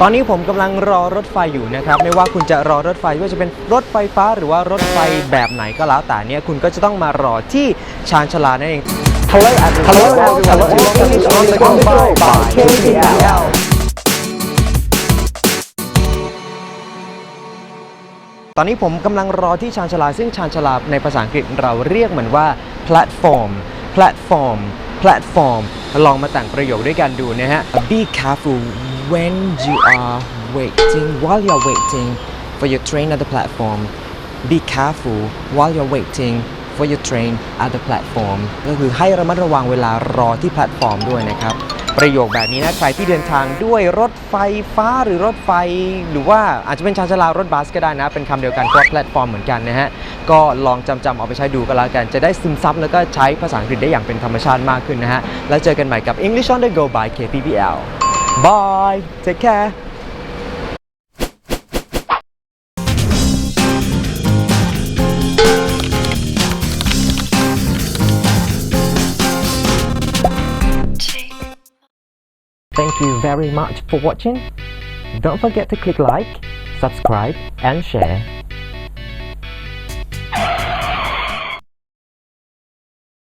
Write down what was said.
ตอนนี้ผมกำลังรอรถไฟอยู่นะครับ ไม่ว่าคุณจะรอรถไฟไม่ว่าจะเป็นรถไฟฟ้าหรือว่ารถไฟแบบไหนก็แล้วแต่เนี่ยคุณก็จะต้องมารอที่ชานชาลานั่นเอง Hello everyone Hello everyone English on the go by KPL ตอนนี้ผมกำลังรอที่ชานชาลา ซึ่งชานชาลาในภาษาอังกฤษเราเรียกมันว่า platform platform platform ลอ ลองมาแต่งประโยคด้วยกันดูนะฮะ Be careful when you are waiting while you're waiting for your train at the platform Be careful while you're waiting for your train at the platform ก็คือให้ระมัดระวังเวลารอที่แพลตฟอร์มด้วยนะครับ ประโยคแบบนี้นะใครที่เดินทางด้วยรถไฟฟ้าหรือรถไฟ หรือว่าอาจจะเป็นชานชาลารถบัสก็ได้นะ เป็นคำเดียวกันก็แพลตฟอร์มเหมือนกันนะฮะ ก็ลองจำจำๆเอาไปใช้ดูก็แล้วกัน จะได้ซึมซับแล้วก็ใช้ภาษาอังกฤษได้อย่างเป็นธรรมชาติมากขึ้นนะฮะ แล้วเจอกันใหม่กับ English on the go by KPBL Bye take care Thank you very much for watching. Don't forget to click like, subscribe, and share.